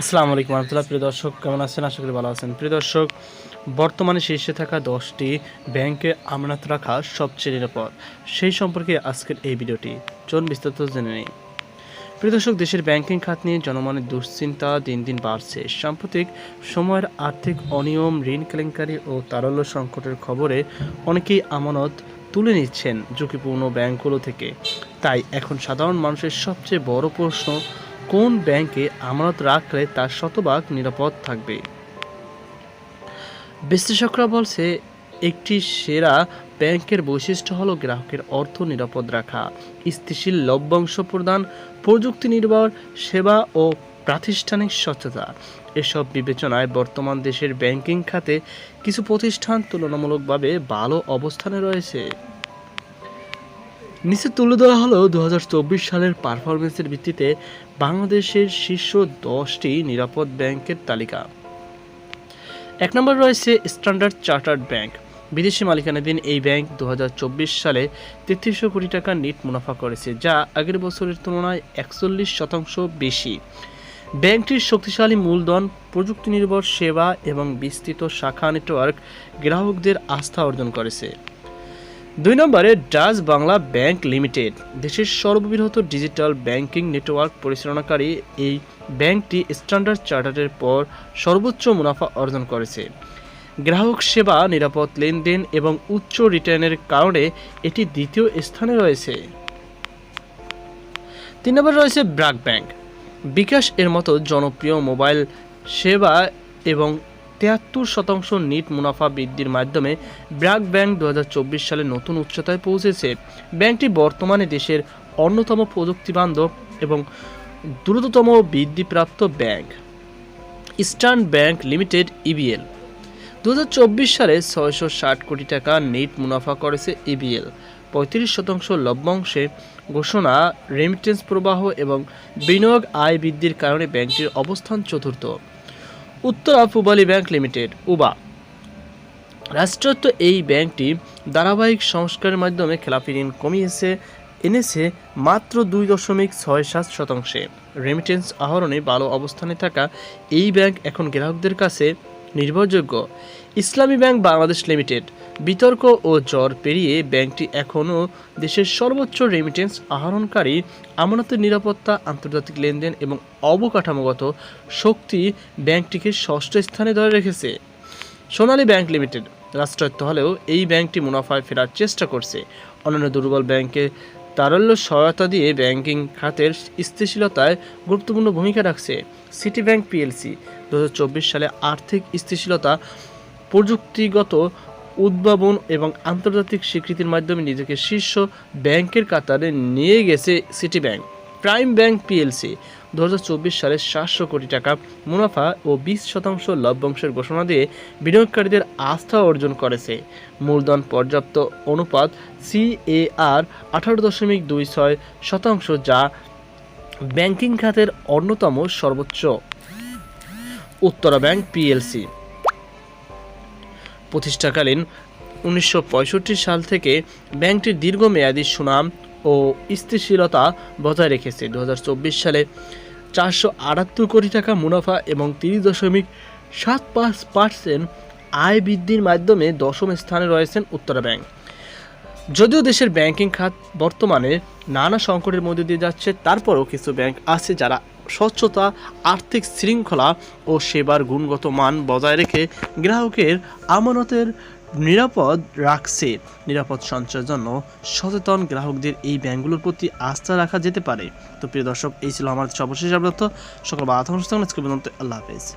আসসালামু আলাইকুম রহমতুল্লাহ। প্রিয় দর্শক, কেমন আছেন? আশা করি ভালো আছেন। প্রিয় দর্শক, বর্তমানে শীর্ষে থাকা দশটি ব্যাংকে আমানত রাখা সবচেয়ে নিরাপদ। সেই সম্পর্কে আজকের এই ভিডিওটি চলুন বিস্তারিত জেনে নেই। প্রিয় দর্শক, দেশের ব্যাংকিং খাত নিয়ে জনমনের দুশ্চিন্তা দিন দিন বাড়ছে। সাম্প্রতিক সময়ের আর্থিক অনিয়ম, ঋণ কেলেঙ্কারি ও তারল্য সংকটের খবরে অনেকেই আমানত তুলে নিচ্ছেন ঝুঁকিপূর্ণ ব্যাংকগুলো থেকে। তাই এখন সাধারণ মানুষের সবচেয়ে বড় প্রশ্ন কোন ব্যাংকে আমানত রাখলে তার শতভাগ নিরাপদ থাকবে? বিশ্লেষকরা বলছে, একটি সেরা ব্যাংকের বৈশিষ্ট্য হলো গ্রাহকের অর্থ নিরাপদ রাখা, স্থিতিশীল লভ্যাংশ প্রদান, প্রযুক্তি নির্ভর, সেবা ও প্রাতিষ্ঠানিক স্বচ্ছতা। এসব বিবেচনায় বর্তমান দেশের ব্যাংকিং খাতে কিছু প্রতিষ্ঠান তুলনামূলকভাবে ভালো অবস্থানে রয়েছে। নিচে তুলে ধরা হলো দু হাজার চব্বিশ সালের পারফরমেন্সের ভিত্তিতে বাংলাদেশের শীর্ষ দশটি নিরাপদ ব্যাংকের তালিকা। এক নম্বর রয়েছে স্ট্যান্ডার্ড চার্টার্ড ব্যাংক। বিদেশি মালিকানাধীন এই ব্যাংক দু হাজার চব্বিশ সালে তেত্রিশশো কোটি টাকা নিট মুনাফা করেছে, যা আগের বছরের তুলনায় একচল্লিশ শতাংশ বেশি। ব্যাংকটির শক্তিশালী মূলধন প্রযুক্তি নির্ভর সেবা এবং বিস্তৃত শাখা নেটওয়ার্ক গ্রাহকদের আস্থা অর্জন করেছে। দুই নম্বরে ডাচ বাংলা ব্যাংক লিমিটেড, দেশের সর্ববৃহৎ ডিজিটাল ব্যাংকিং নেটওয়ার্ক পরিচালনাকারী এই ব্যাংকটি স্ট্যান্ডার্ড চার্টারের পর সর্বোচ্চ মুনাফা অর্জন করেছে। গ্রাহক সেবা, নিরাপদ লেনদেন এবং উচ্চ রিটার্নের কারণে এটি দ্বিতীয় স্থানে রয়েছে। তিন নম্বরে রয়েছে ব্র্যাক ব্যাংক। বিকাশ এর মতো জনপ্রিয় মোবাইল সেবা এবং তিয়াত্তর শতাংশ নিট মুনাফা বৃদ্ধির মাধ্যমে ব্র্যাক ব্যাংক দু হাজার চব্বিশ সালে নতুন উচ্চতায় পৌঁছেছে। ব্যাংকটি বর্তমানে দেশের অন্যতম প্রযুক্তিবান্ধব এবং দ্রুততম বৃদ্ধিপ্রাপ্ত bank. Eastern Bank Limited, EBL. দু হাজার চব্বিশ সালে ছয়শো ষাট কোটি টাকা নেট মুনাফা করেছে ইবিএল। পঁয়ত্রিশ শতাংশ লভ্যাংশে ঘোষণা রেমিটেন্স প্রবাহ এবং বিনিয়োগ আয় বৃদ্ধির কারণে ব্যাংকটির অবস্থান চতুর্থ। উত্তরা পূবালী ব্যাংক লিমিটেড, উবা। রাষ্ট্রায়ত্ত এই ব্যাংকটি ধারাবাহিক সংস্কারের মাধ্যমে খেলাপি ঋণ কমিয়েছে, এনেছে মাত্র দুই দশমিক ছয় সাত শতাংশে। রেমিটেন্স আহরণে ভালো অবস্থানে থাকা এই ব্যাংক এখন গ্রাহকদের কাছে নির্ভরযোগ্য। ইসলামী ব্যাংক বাংলাদেশ লিমিটেড, বিতর্ক ও জ্বর পেরিয়ে ব্যাংকটি এখনও দেশের সর্বোচ্চ রেমিটেন্স আহরণকারী, আমানতের নিরাপত্তা, আন্তর্জাতিক লেনদেন এবং অবকাঠামোগত শক্তি ব্যাংকটিকে ষষ্ঠ স্থানে ধরে রেখেছে। সোনালী ব্যাংক লিমিটেড, রাষ্ট্রায়ত্ত হলেও এই ব্যাংকটি মুনাফায় ফেরার চেষ্টা করছে। অন্যান্য দুর্বল ব্যাংকে তারল্য সহায়তা দিয়ে ব্যাংকিং খাতের স্থিতিশীলতায় গুরুত্বপূর্ণ ভূমিকা রাখছে সিটি ব্যাংক পিএলসি। দু হাজার চব্বিশ সালে আর্থিক স্থিতিশীলতা, প্রযুক্তিগত উদ্ভাবন এবং আন্তর্জাতিক স্বীকৃতির মাধ্যমে নিজেকে শীর্ষ ব্যাংকের কাতারে নিয়ে গেছে City Bank Prime Bank PLC দু সালে সাতশো কোটি টাকা মুনাফা ও বিশ শতাংশ লভ্যাংশের ঘোষণা দিয়ে বিনিয়োগকারীদের আস্থা অর্জন করেছে। মূলধন পর্যাপ্ত অনুপাত সিএআর আঠারো দশমিক দুই ছয় শতাংশ যা ব্যাংকিং খাতের অন্যতম সর্বোচ্চ। উত্তরা ব্যাংক পিএলসি প্রতিষ্ঠাকালীন উনিশশো পঁয়ষট্টি সাল থেকে ব্যাংকটির দীর্ঘমেয়াদী সুনাম ও স্থিতিশীলতা বজায় রেখেছে। দু হাজার চব্বিশ সালে চারশো আটাত্তর কোটি টাকা মুনাফা এবং তিরিশ দশমিক সাত পাঁচ পার্সেন্ট আয় বৃদ্ধির মাধ্যমে দশম স্থানে রয়েছেন উত্তরা ব্যাংক। যদিও দেশের ব্যাংকিং খাত বর্তমানে নানা সংকটের মধ্যে দিয়ে যাচ্ছে, তারপরও কিছু ব্যাংক আছে যারা স্বচ্ছতা, আর্থিক শৃঙ্খলা ও সেবার গুণগত মান বজায় রেখে গ্রাহকের আমানতের নিরাপদ রাখছে। নিরাপদ সঞ্চয়ের জন্য সচেতন গ্রাহকদের এই ব্যাংকগুলোর প্রতি আস্থা রাখা যেতে পারে। তো প্রিয় দর্শক, এই ছিল আমার সর্বশেষ আপডেট। সকল বাধা অনুষ্ঠান আজকে পর্যন্ত আল্লাহ হাফেজ।